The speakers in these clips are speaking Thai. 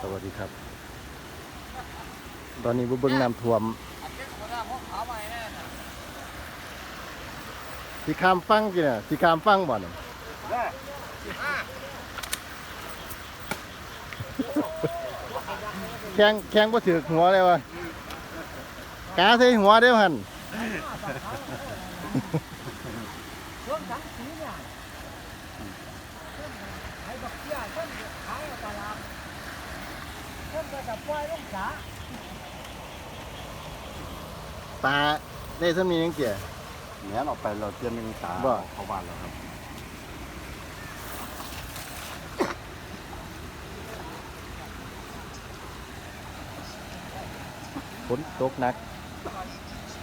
สวัสดีครับ ตอนนี้บุเบิ้งน้ำท่วมที่ข้ามฟังกี่น่ะที่ข้ามฟังบ่อนแข้งแข้งบ่ถือหัวเลยวะกาใส่หัวเด้อหันรวมทั้งสีเนี่ยให้บักเกี้ยต้นขายตลาด ต้นก็จะปล่อยลงสาตาได้สมียังเกี่ยแม้ออกไปเราเตรียมมีตาบ่ เข้าบ้านแล้วครับฝนตกหนัก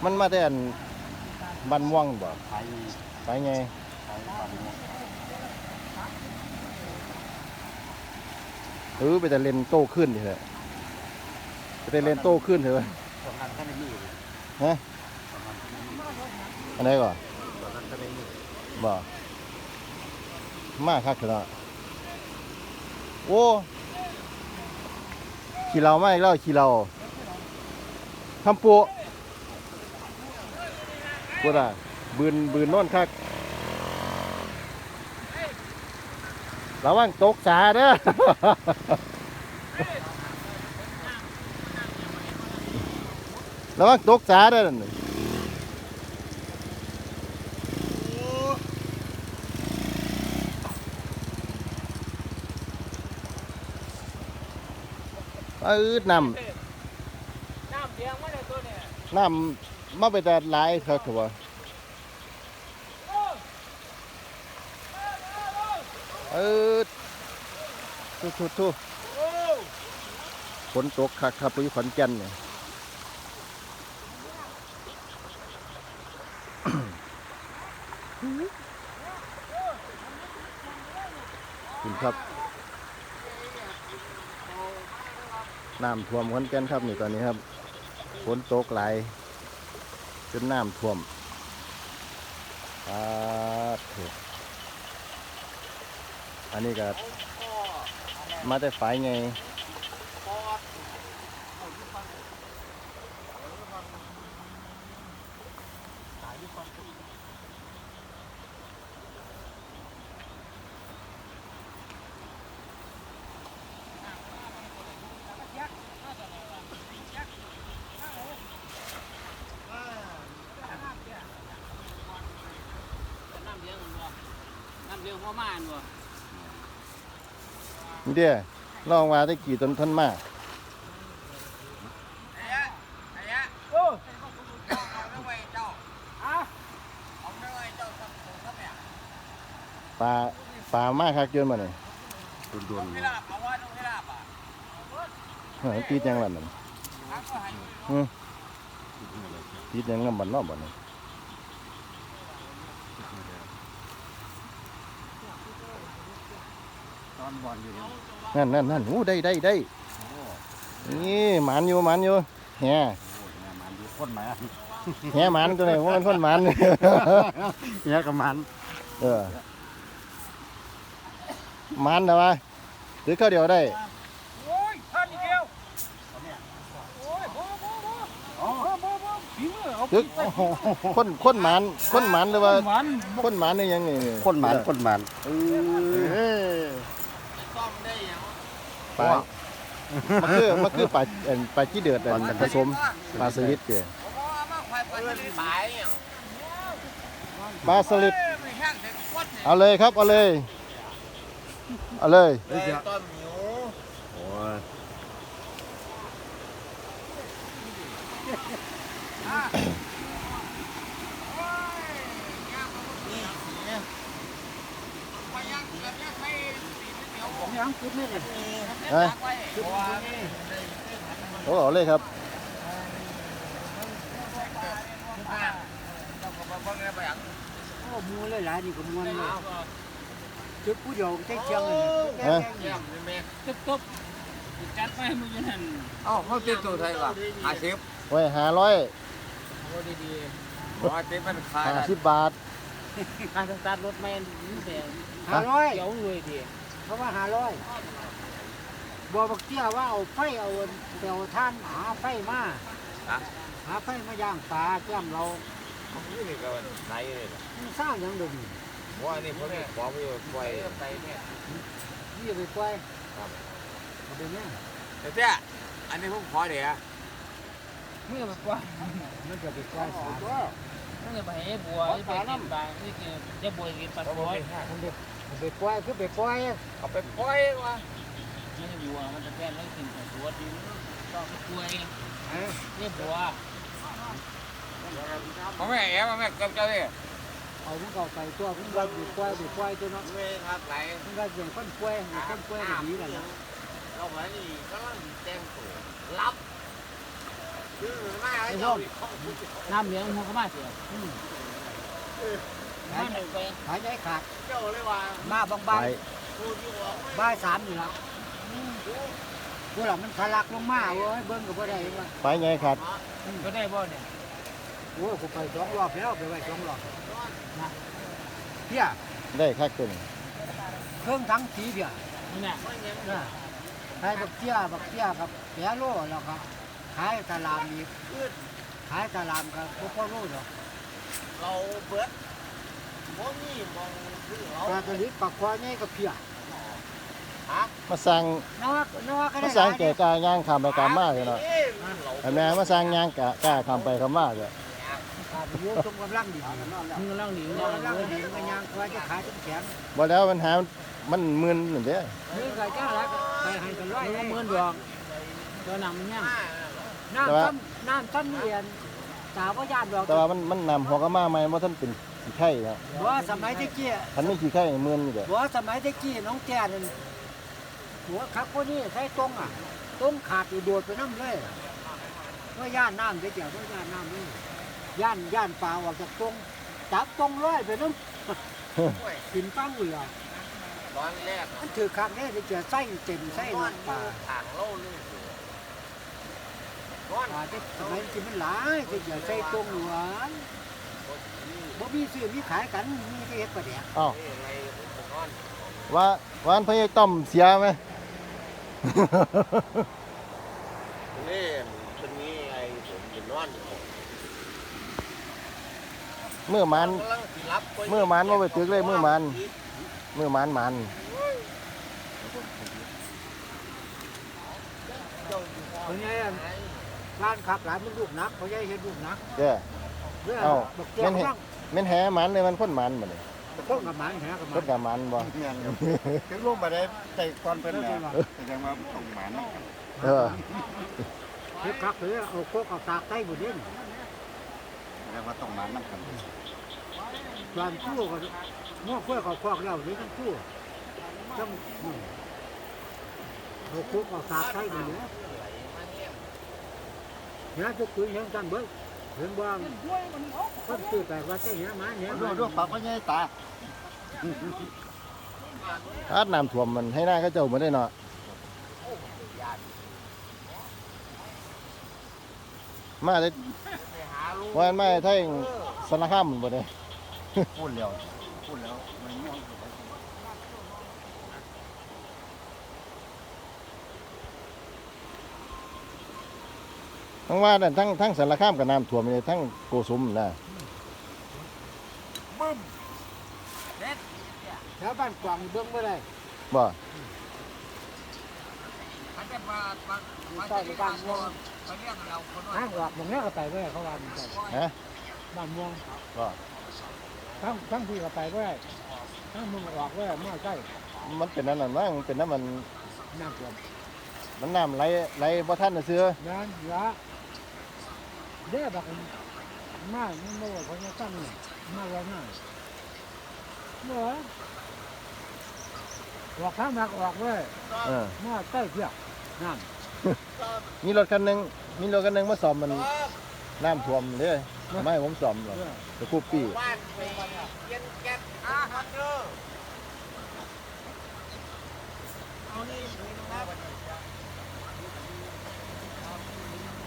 มันมาแต่อันบันม่วงบ่ขายมีไปไงขายบ้านนี้ เออไปแต่เล่นโต้ขึ้นเถอะไปแต่เล่นโต้ขึ้นเถอะตอนนั้นก็ได้มีอยู่ฮะตอนนั้นก็ได้มีอันไหนก่อนตอนนั้นก็ได้มีบ่มาคักเถอะเนาะโอ้ขี่เราไม่แล้วขี่เราทำปูปูด่ะบืนบืนโน่นคัก ระวังตกสาเด้อระวังตกสาเด้อนั่นน่ะเอ้ยน้น้ำเลี้ยงมาในตัวเนี่ยำน้ำมาไปแต่หลายครับถือว่า เออทุทุทุฝนตกคักครับไปอยู่ขอนแก่นเนี่ยคุณครับน้ำท่วมขอนแก่นครับนี่ตอนนี้ครับฝนตกหลายจนน้ำท่วมปาถอะ อันนี้ก็มาแต่ฝ่ายไงน้ำเลี้ยงมันบ่น้ำเลี้ยงพ่อม่านบ่ นี่เดียลองมาได้กี่ต้นท่านมาโอ้อะปลาปลามากครับเกินมาเนี่ยโดนๆเลยเฮ้ยตีดยังล่ะนั่นอืมตีดยังลำบันเนอกบ่เนี่ย อนบอลอยู่นี่นั่นนั่นนั่นโอ้ได้ได้ได้โอ้นี่หมันอยู่หมันอยู่แหโหเนี่ยมันอยู่คนไหมแหหมันตัวไหนว่ามันคนหมัน เนี่ยกับมันเออหมันนะวะหรือข้าวเดียวได้ โอ้ยท่านอีกแล้วโอ้ยบ่บ่บ่อ๋อบ่บ่ฝีมือเอาหรือคนคนหมันคนหมันหรือว่าหวานคนหมันนี่ยังไงคนมันคนมันเออซ่อมได้ยัง ปลามันคือมันคือปลาเอิ่นปลาขี้เดือดอันผสมปลาสลิดเกผมว่ามาควายปลาทะเลสายอย่างปลาสลิดไม่แห้งแต่ควันเนี่ยเอาเลยครับเอาเลยเอาเลยเฮ้ยเดี๋ยวต้นหมิวโอ้ยผมยังคิดไม่ได้ ฮะโอ้เอาเลยครับโอ้มูเลยหลายดีกว่ามูเลยจุดผู้เดียวใจเชียงเลยฮะตึ๊บตึ๊บจัดไปมึงยันหันเอ้าเขาติดตัวไทยป่ะหาสิบไว้หาร้อยโอ้ดีร้อยสิบมันขายห้าได้สิบบาทๆการสตาร์ทรถไม่นี่แต่ห้าร้อยเดี๋ยวเลยดีเพราะว่าห้าร้อย บัวบักเตี้ยว่าเอาไฟเอาเดี๋ยวท่านหาไฟมาฮะ หาไฟมาย่างปลาแก้มเรานี่นี่ก็ไหนเลยมันสร้างอย่างเดิมนี่ว่านี่ผมขอไปปล่อยไปเนี่ยนี่ไปปล่อยครับเอาไปเนี่ยแต่เจ้าอันนี้ผมขอเดี๋ยวมึงอย่าไปกว่ามันจะไปปล่อยสามึงอย่าไปให้บัวอย่าไปกินปลานี่คือจะบัวกินปลาบัวมันไปมันไปปล่อยคือไปปล่อยเอาไปปล่อยวะ มันอยู่อะมันจะแก้เรื่องสิ่งของตัวดินต้องช่วยนี่บัวมาแม่เอบมาแม่เก็บเจ้าดิเอาพวกเราไปตัวพวกเราดูควายดูควายตัวเนาะไม่ครับไหลพวกเราเสียงค้นควายค้นควายแบบนี้เลยเราเหมือนนี่ก็ต้องแจ้งตัวรับคือไม่ไอ้เจ้าน้ำเหลืองหัวเขามาเสียหายใจขาดเจ้าเลยว่ามาบางๆบ่ายสามอยู่แล้ว พวกเรามันทะลักลงมาเว้ยเบิ้งก็บ่ได้เองว่าไปไงครับก็ได้บ่เนี่ยโอ้ยกูไปสองรอบแล้วไปไว้สองรอบนะเพี้ยได้คักตัวนี้เครื่องทั้งสีเพี้ยนี่น่ะนะขายบักเตี้ยบักเตี้ยกับแปรโลแล้วครับขายตลาดอีกขายตลาดกับพวกพ่อโลดอกเราเบิดมองนี่มองคือเราปลาตะลิดปลาควายนี่ก็เพี้ย มาสร้างนอกนอกก็มาได้สร้างหลยแก่กายย่างคำไปกามาเลยเนาะไอ้แม่มาสร้างย่างกะกล้าคำไปคำมาเลยขาดอยู่ตรงกำลังดีมึงกำลังหนีๆย่างกำลังเลยดีมันยังควายจะขายจนแขนบ่แล้วปัญหามันมึนนั่นเด้อนี่ก็จ้าแล้วก็ไปให้กันร้อยมึงเลยเหมือนดวงตัวหนังมันย่างน้ำซ้ำน้ำซ้ำเรียนสาวก็ญาติดอกแต่ว่ามันมันนำหัวกะมาใหม่บ่ทันเป็นขี้ไข่ครับบัวสมัยตะกี้คันไม่ขี้ไข่มึนอยู่เด้อบัวสมัยตะกี้น้องแก่นั่น หัวคักคนนี้ใช้ตรงอะตรงขาดอีโดดไปน้ำเลยว่าย่านน้ำเดี๋ยวว่าย่านน้ำนี่ย่านย่านปลาออกจากตรงจับตรงร้อยไปน้ำกินปั้งเหลือตอนแรกมันถือคักเนี่ยจะไส้เต็มไส้น้ำปลาทางโล่เลยปลาที่สมัยกินมันหลายจะอย่าใส่ตรงหวานบ่มีซื้อมีขายกันมีที่เฮ็ดปลาแดกอ้าวนี่ไงผมนอนว่าว่านพญาต้อมเสียไหม นี่เป็นนี้ไงผมจะนอนเมื่อมันกำลังสิรับเมื่อมันว่าไปตึกเลยเมื่อมัน เมื่อมันมันเพราะงี้ร้านขับหลายมันลูกนักเพราะงี้เฮ็ดลูกนักเด้อเรื่องเอ้าบักเจ้าบ้างแม่นแหมันเลยมันคนมันบ่นี่ ต้นกับหมันแหกับหคมันนกับมันบ่ เงี้ยถึงลงไปได้ใจก่อนเพิ่นแหละแสดงว่าต้องหมันเออ เฮ็ดคักเลยเอาโคกเอาตากใต้บ่เด่นแสดงว่าต้องหมันนำกันร้านชั่วก็ง้อค่อยเขาคอกแล้วนี่ทั้งชั่วจังอืมเอาโคกเอาตากใต้บ่เด้เนี่ยทุกคืนเห็นกันเบิ่ง เห็นว่าคนซื้อแต่ว่าใช่เนี่ยมาเนี่ยดูดูปากก็ใหญ่ตาอาดน้ำท่วมมันให้หน้าเขาเจ้าบ่ได้เนาะมาเลยวันมาไทยสารคามบ่ได้พูดแล้วพูดแล้วมันง่วง ทั้งว่านั่นทั้งทั้งสารคามกับน้ำท่วมนี่ทั้งโกสุมนะแถวบ้านกวางเบิ่งบ่ได้บ่เขาจะมามาใต้บ้านม่วงเขาเรียกเราคนว่าทางออกตรงนี้ก็ไปบ่ได้เขาว่ามันใต้ฮะบ้านม่วงบ่ทั้งทั้งที่ก็ไปบ่ได้ทั้งมึงออกบ่ได้มาใกล้มันเป็นนั่นน่ะมั้งมันเป็นน้ำมันน้ำท่วมมันน้ำไหลไหลบ่ทันน่ะเสือนั่นละ เด้อบักมามันบ่ว่าเขาจะตั้งนี่มาว่าง่ายบ่ออกทางนักออกเว้ยเออมาใกล้เพียกน้ำมีรถคันหนึงมีรถคันหนึงมาซ่อมมันน้ำท่วมเด้อไม่ให้ผมซ่อมหรอกเออตะคูปีบ้านไปเย็นแก๊สอาหารเด้อเอานี่ครับ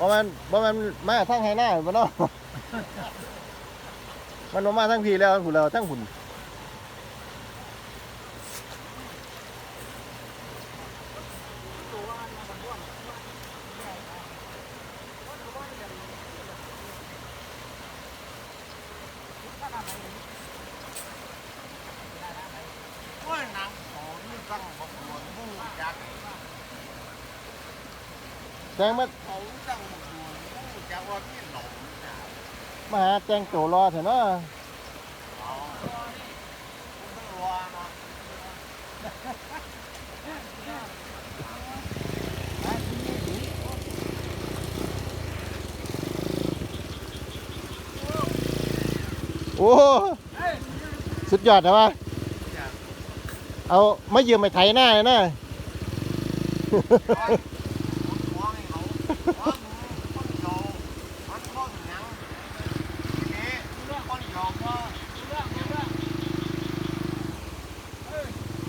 ไปเองแล้วมึงไงก็ว่าเพราะมันเพราะมันมาทั้งไฮหน้ามันเนาะมันบ่มาทั้งพีแล้วหุ่นเราทั้งหุ่น ว่าหนังโอ้ยตั้งบอกหลวงมู่จัก แจ้งมาเขาจังผู้จักว่าพี่หลงนะมาหาแจ้งโจรอเถอะเนาะอ๋อคุณต้องรอเนาะโอ้สุดยอดนะวะเอาไม่ยืมไปไถหน้าเลยนะ มองให้เขาว่ามึงคนโยมันก็ถึงยังเอ๊ะเรื่องคนโยก็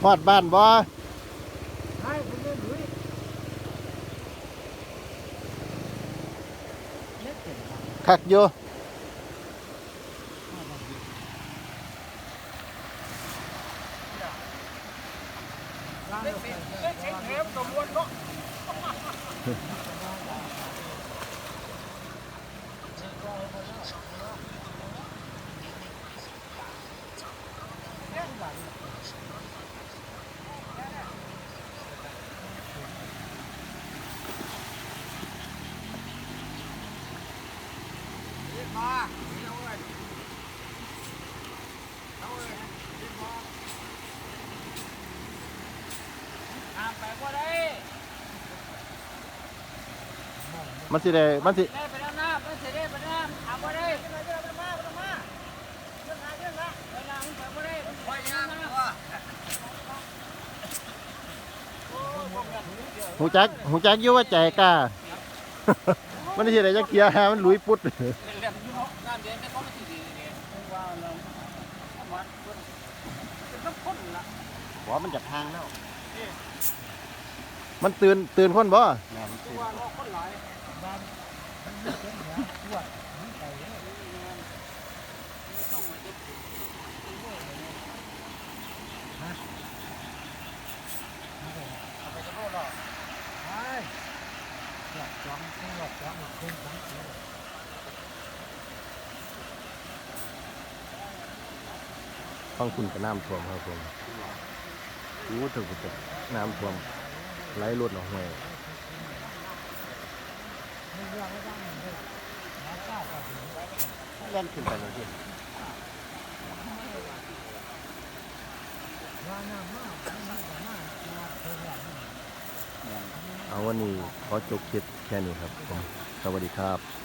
ฮอดบ้านบ่ให้คุณเยเล็กเกินไปคักอยู่ ร่าง เล่น เรา สิ ไป เล่นเช็คแถมกับมวลเนาะ ห้ามไปว่าได้ มันสิได้มันสิได้ไปแล้วนะไปเสด็จไปแล้วถามว่ได้ไปเรื่องมาไปมาเรื่องมาเรื่องมาเวลามึงไปว่ได้ไปยังนะหูจักหูจักอยู่ว่าใจกล้ามันสิได้จักเกียร์หามันหลุยปุดเล่นเล่อะเดือนนี้เขาไม่ตีดีเนี่ยว่าเราวันต้องคนละบอกมันจะพังแล้วมันตื่นตื่นคนบ่ ฟังคุณกับน้ำท่วมครับผมอู้ถึงจะน้ำท่วมไหลรดออกห้วย เล่นขึ้นไปเลยพี่เอาวันนี้ขอจบคลิปแค่นี้ครับผมสวัสดีครับ